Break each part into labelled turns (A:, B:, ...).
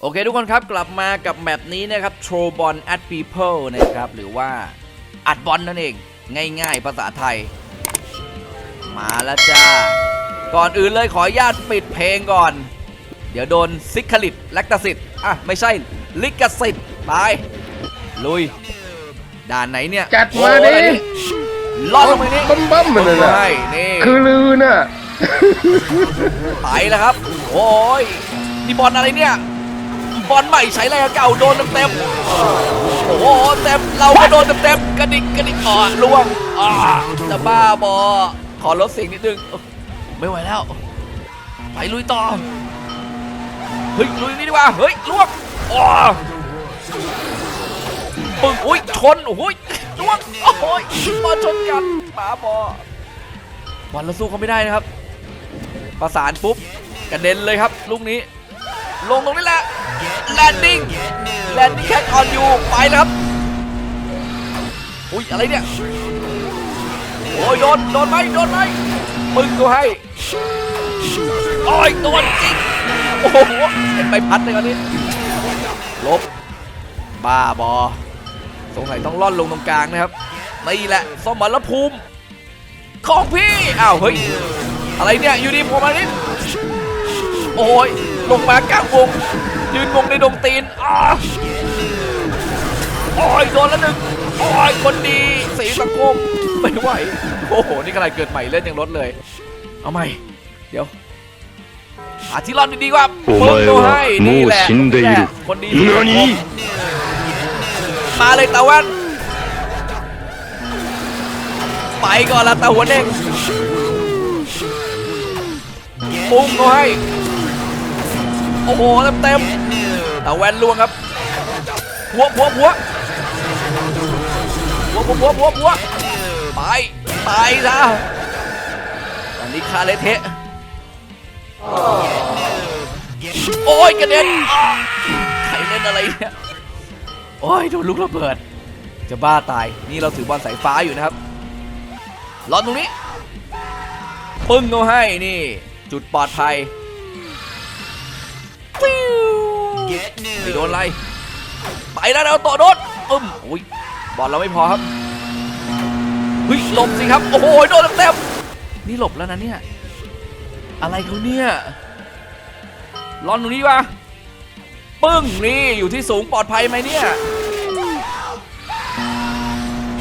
A: โอเคทุกคนครับกลับมากับแมปนี้นะครับ throw ball at people นะครับ หรือว่าอัดบอลนั่นเอง ง่ายๆ ภาษาไทย มาแล้วจ้า ก่อนอื่นเลยขออนุญาตปิดเพลงก่อน เดี๋ยวโดนซิกคลิตแลคตาสิตอะ ไม่ใช่ ลิกสิทธิ์ไปลุย ด่านไหนเนี่ย
B: จัดมา
A: โอ้
B: ดิ
A: ยลอดลงไปนี่
B: บั้มบั้มๆมันเลยนะ
A: ใช่นี่
B: คือลือน่ะ
A: ไปแล้วครับ โอ้ยนี่บอลอะไรเนี่ย บอลใหม่ใช้อะไรเก่าโดนเต็มๆโอ้โหเต็มเราก็โดนเต็มๆกระดิกกระดิกอ่อล่วงอ่าจะบ้าบอขอลดเสียงนิดนึงไม่ไหวแล้ว ไปลุยต่อเฮ้ยลุยนี่ดีกว่าเฮ้ยล่วงอ้อปึ้งอุ้ยชนโอ้ยล่วงโอ้ยบอลชนกันบ้าบอบอลเราสู้เขาไม่ได้นะครับ ประสานปุ๊บกระเด็นเลยครับลูกนี้ ลงตรงนี้แหละ แลนดิ้งแลนดิ้งแค่ออนอยู่ไปแล้วครับอุ้ยอะไรเนี่ยโอ้ยโดนโดนไหมโดนไหมมึงตัวให้โอ้ยโดนจริงโอ้โหเป็นใบพัดเลยตอนนี้ลบบ้าบอสงสัยต้องล่อนลงตรงกลางนะครับนี่แหละสมรภูมิของพี่อ้าวเฮ้ยอะไรเนี่ยอยู่ดีผมมานิดโอ้ยลงมากลางวง ยืนงงในดงตีนอ้โอ้ยโดนแล้วหนึ่งโอ้ยคนดีสีสังคมไม่ไหวโอ้โหนี่ขนไรเกิดใหม่เล่นยังลดเลย เอาใหม่เดี๋ยวอาที่รอดดีๆว่าเปิ
C: ด
A: ตัวให้นี่แหละคนดีมาเลยตะวันไปก่อนละตะหัวเดงปุ้งเขาให้ โอ้โหเต็มเต็มๆตะแวนล่วงครับหัวหัวหัวหัวหัวหัวหัวหัวไปตายซะตอนนี้คาเลเทะโอ้ยกระเด็นใครเล่นอะไรเนี่ยโอ้ยโดนลูกระเบิด จะบ้าตายนี่เราถือบอลสายฟ้าอยู่นะครับรอนตรงนี้ ปึ้งเขาให้นี่ จุดปลอดภัย ไม่โดนอะไรไปแล้วเราต่อโดนอึ้มอุ้ยบอลเราไม่พอครับเฮ้ยหลบสิครับ โอ้โหโดนเต็มๆนี่หลบแล้วนะเนี่ยอะไรเขาเนี่ยรอนตรงนี้วะปึ้งนี่อยู่ที่สูงปลอดภัยไหมเนี่ย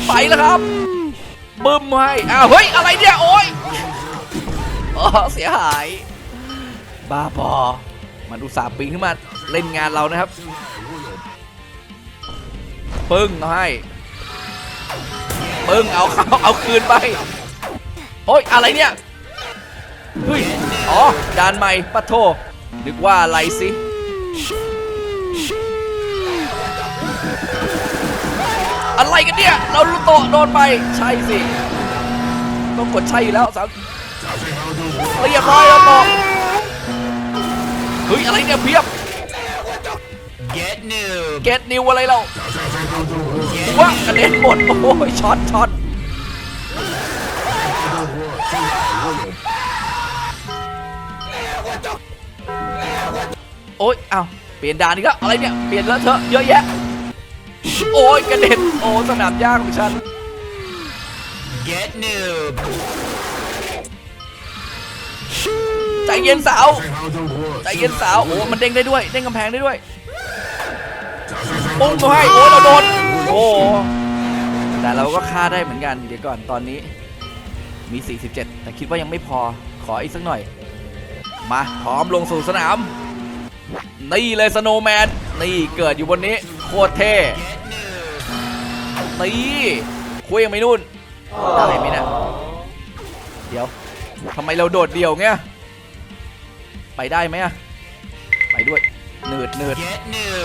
A: ไปแล้วครับบึ้มให้อ้าวเฮ้ยอะไรเนี่ยโอ้ยอ๋อเสียหายบ้าพอ มันอุตส่าห์ปีนขึ้นมาเล่นงานเรานะครับ ปึ้งเอาให้ ปึ้งเอาเขาเอาคืนไปโอ้ยอะไรเนี่ยเฮ้ยอ๋อดานใหม่ปะโทนึกว่าอะไรสิอะไรกันเนี่ย เราลูกโตโดนไป ใช่สิ ต้องกดใช่อยู่แล้วสามเรียบร้อยแล้ว อเฮ้ยอะไรเนี่ยเพียบ
D: Get new.
A: เกตนิวอะไรเราว่ากระเด็นหมด โอ้ยช็อตช็อตโอ้ยอ้าวเปลี่ยนด่านอีกแล้วอะไรเนี่ย เปลี่ยนแล้วเถอะเยอะแยะ โอ้ยกระเด็น โอ้สนามหญ้าของฉัน
D: Get new.
A: ใจเย็นสาว ใจเย็นสาว โอ้มันเด้งได้ด้วย เด้งกำแพงได้ด้วยปุ้งเขาให้ โอ้เราโดน โอ้แต่เราก็ฆ่าได้เหมือนกัน เดี๋ยวก่อนตอนนี้ มี 47 แต่คิดว่ายังไม่พอ ขออีกสักหน่อย มาพร้อมลงสู่สนาม นี่เลยสโนว์แมน นี่เกิดอยู่บนนี้ โคตรเท่นี่คุยยังไม่นู่นได้ไมเนะเดี๋ยวทำไมเราโดดเดี่ยวเงี้ย ไปได้ไหมอะไปด้วยเนืดเนืด
D: Get new.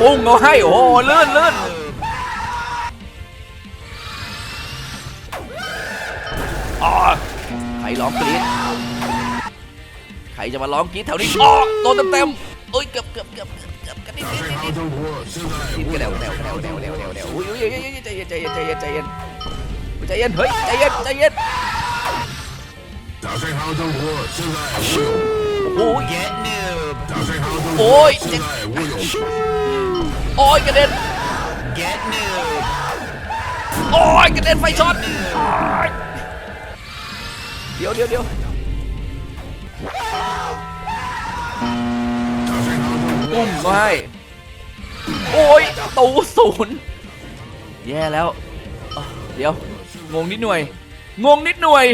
A: ปุ้งเขาให้โอ้โหลื่นลื่นอ๋อใครร้องกรี๊ดใครจะมาร้องกรี๊ดแถวนี้อ๋อโดนเต็มเต็มๆเอ้ยเกือบเกือบเกือบเกือบกันนิดนิดนิดนิดนิดกระเดวกระเดวกระเดวกระเดวกระเดวกระเดวกระเดวอุ้ยอุ้ยอุ้ยอุ้ยใจเย็นใจเย็นใจเย็นใจเย็นใจเย็นเฮ้ยใจเย็นใจเย็น โอ้โห
D: Get new.
A: โอ้ยเจ็บโอ้ยกระเด็น
D: Get new.
A: โอ้ยกระเด็นไฟช็อตโอ๊ยเดี๋ยวเดี๋ยวเดี๋ยวอุ้มก็ให้โอ้ยตูศูนย์แย่แล้ว เดี๋ยว งงนิดหน่วย งงนิดหน่วย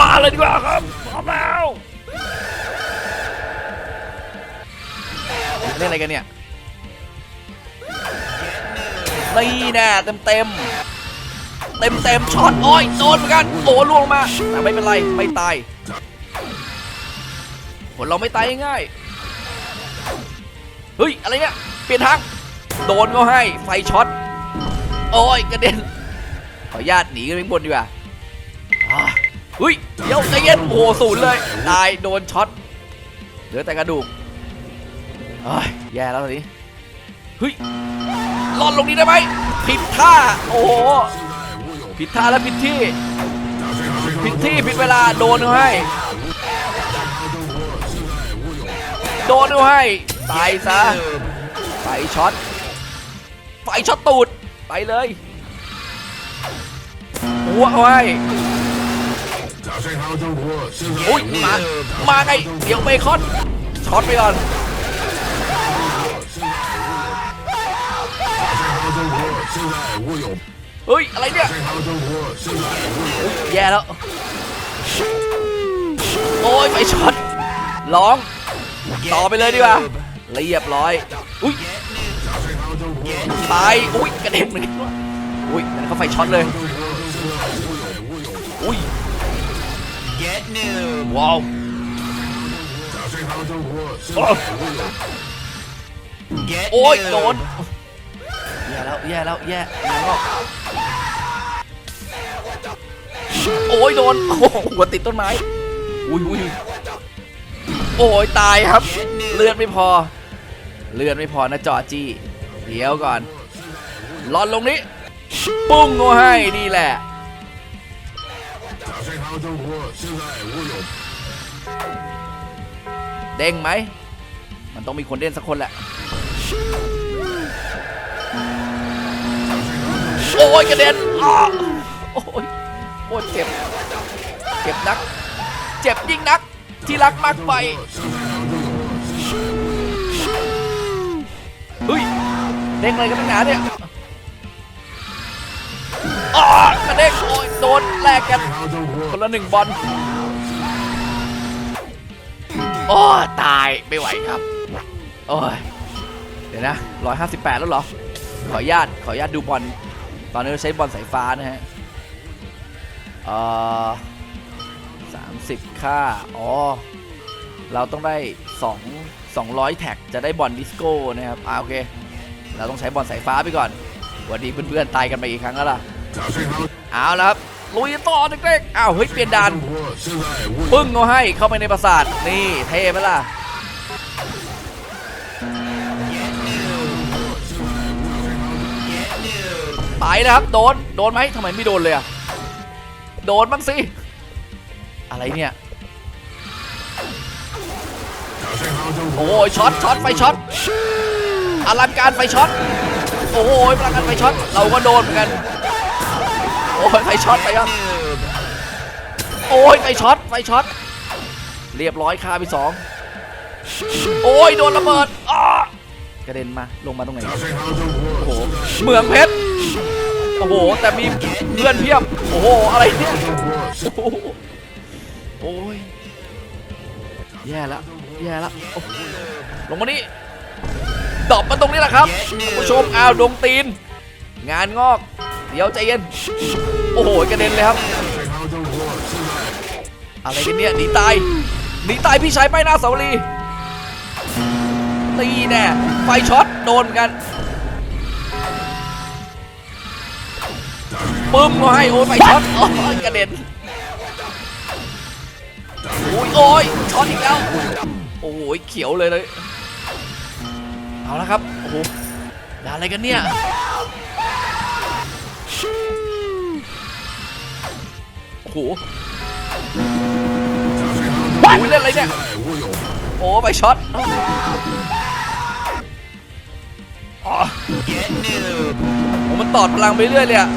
A: มาเลยดีกว่าครับพร้อมแล้วเล่นอะไรกันเนี่ยนี่แน่เต็มเต็มเต็มเต็มช็อตโอ้ยโดนเหมือนกันโอ้ล่วงมาแต่ไม่เป็นไรไม่ตายผลเราไม่ตายง่ายเฮ้ยอะไรเนี่ยเปลี่ยนทางโดนก็ให้ไฟช็อตโอ้ยกระเด็นขออนุญาตหนีกันไปบนดีกว่า เฮ้ยเดี๋ยวใจเย็นโอ้โหศูนย์เลยตายโดนช็อตเหลือแต่กระดูกเอ้ยแย่แล้วตอนนี้เฮ้ยรอดลงนี้ได้ไหมผิดท่าโอ้โหผิดท่าแล้วผิดที่ผิดที่ผิดเวลาโดนเขาให้ โดนเขาให้ตายซะไฟช็อตไฟช็อตตูดไปเลยหัวเขาให้ อ้ยมา มาไง เดี๋ยวเบคอน ช็อตไปก่อน เฮ้ย อะไรเนี่ย แย่แล้ว โอ้ยไฟช็อต ร้อง ต่อไปเลยดีกว่าเรียบร้อย อุ้ยตาย อุ้ยกระเด็นเหมือนกันว่ะอุ้ยนั่นเขาไฟช็อตเลย อุ้ย
D: Get new.
A: ว้าวโอ้
D: Get
A: โอ้ย
D: new.
A: โดนแย่แล้วแย่แล้วแย่แย่แล้วโอ้ยโดนโอ้โหหัวติดต้นไม้อุ้ยอุ้ยโอ้ยตายครับ เลือดไม่พอ เลือดไม่พอนะจอจี้เดี๋ยวก่อนหลอนลงนี้ ปุ้งก็ให้นี่แหละ เด้งไหม มันต้องมีคนเด้งสักคนแหละ โอ้ยกระเด็นอ้าโอ้ยโอ้ยเจ็บ เจ็บนัก เจ็บยิ่งนัก ที่รักมากไปเฮ้ย เด้งอะไรกันตั้งหนาเนี่ยอ๋อกระเด้งโอ้ยโดนแลกกัน คนละหนึ่งบอลโอ้ตายไม่ไหวครับ โอ้ยเดี๋ยวนะร้อยห้าสิบแปดแล้วเหรอ ขออนุญาตขออนุญาตดูบอลตอนนี้เราใช้บอลสายฟ้านะฮะเออสามสิบค่าอ๋อเราต้องได้สองสองร้อยแท็กจะได้บอลดิสโก้นะครับอ่าโอเค เราต้องใช้บอลสายฟ้าไปก่อนวันนี้เพื่อนๆตายกันไปอีกครั้งแล้วล่ะเอาละครับ ลุยต่อเด็กๆอ้าวเฮ้ยเปลี่ยนด่านปึ้งเขาให้เข้าไปในปราสาทนี่เท่ไหมล่ะไปนะครับโดนโดนไหมทำไมไม่โดนเลยอะโดนบ้างสิอะไรเนี่ยโอ้ยช็อตช็อตไฟช็อตอลังการไฟช็อตโอ้ยพลังงานไฟช็อตเราก็โดนเหมือนกัน โอ้ยไฟช็อตไปครับโอ้ยไฟช็อตไฟช็อตเรียบร้อยคาไปสองโอ้ยโดนระเบิดกระเด็นมาลงมาตรงไหนโอ้โหเหมืองเพชรโอ้โหแต่มีเพื่อนเพียบโอ้โหอะไรเนี่ยโอ้ยแย่แล้วแย่แล้วลงมานี่ดอบมาตรงนี้แหละครับผู้ชมอ้าวดงตีน งานงอก เดี๋ยวใจเย็น โอ้โหกระเด็นเลยครับ อะไรกันเนี่ยหนีตายหนีตายพี่ชายไปหน้าเสาลีตีแน่ไฟช็อตโดนกันปึ้มก็ให้โอ้ยไฟช็อตโอ้ยกระเด็นโอ้ยโอ้ยช็อตอีกแล้วโอ้ยเขียวเลยเลยเอาละครับโอ้โหด่าอะไรกันเนี่ย โอ้โหว้ายเล่นอะไรเนี่ย โอ้ไปช็อตอ๋อ
D: Get new.
A: โอ้มันตอดพลังไปเรื่อยเลยอะ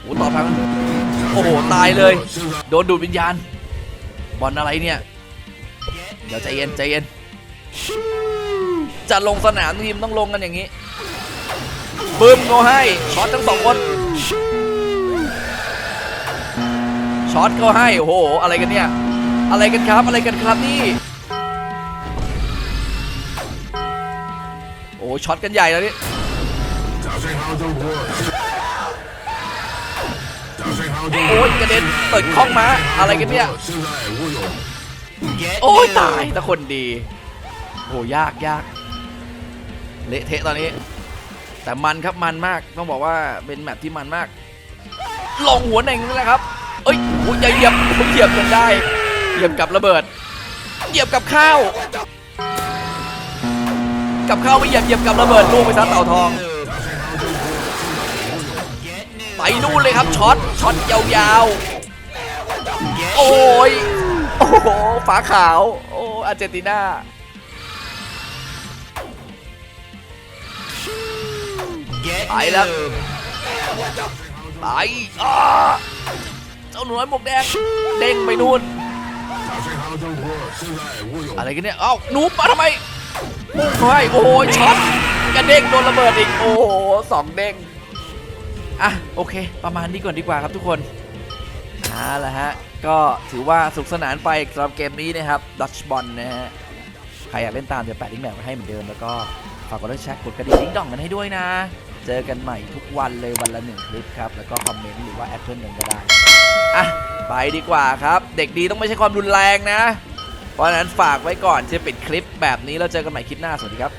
A: โอ้ตอดพลัง โอ้โห ตายเลย โดนดูดวิญญาณ บอลอะไรเนี่ย เดี๋ยวใจเย็นใจเย็นจะลงสนามทีมต้องลงกันอย่างนี้ ปึ้มโนให้ช็อตทั้งสองคนช็อตก็ให้โอ้โหอะไรกันเนี่ยอะไรกันครับอะไรกันครับนี่โอ้ช็อตกันใหญ่แล้วนี่โอ้ยกระเด็นเปิดคล้องมาอะไรกันเนี่ยโอ้ยตายตะคนดีโหยากยากเละเทะตอนนี้ แต่มันครับมันมากต้องบอกว่าเป็นแมปที่มันมาก ลงหัวเน่งนี่แหละครับเอ้ยโอ้ยอย่เหยียบเหยียบจนได้เหยียบกับระเบิดเหยียบกับข้าว กับข้าวไม่เหยียบเหยียบกับระเบิดลูกไปซะเต่าทองไปนู่นเลยครับช็อตช็อตยาวๆ โอ้ย โอ้โหฝาขาว โอ้อาร์เจนตินา ไปแล้วไปเจ้าหนูน้อยหมวกแดงเด้งไปนู่นอะไรกันเนี่ย เอ้าหนูปะทำไมพุ่งไปโอ้ยช็อตกระเด้งโดนระเบิดอีก โอ้สองเด้ง อะ โอเค ประมาณนี้ก่อนดีกว่าครับทุกคนอ่าละฮะ ก็ถือว่าสุขสนานไปสำหรับเกมนี้นะครับดัชบอลนะฮะ ใครอยากเล่นตามเดี๋ยวแปะลิงก์แบบไว้ให้เหมือนเดิม แล้วก็ฝากกดไลค์แชร์กดกระดิ่งดิ้งดองกันให้ด้วยนะ เจอกันใหม่ทุกวันเลยวันละหนึ่งคลิปครับ แล้วก็คอมเมนต์หรือว่าแอดเพื่อนหนึ่งก็ได้ อะ ไปดีกว่าครับ เด็กดีต้องไม่ใช่ความรุนแรงนะ เพราะฉะนั้นฝากไว้ก่อนจะปิดคลิปแบบนี้แล้วเจอกันใหม่คลิปหน้าสวัสดีครับ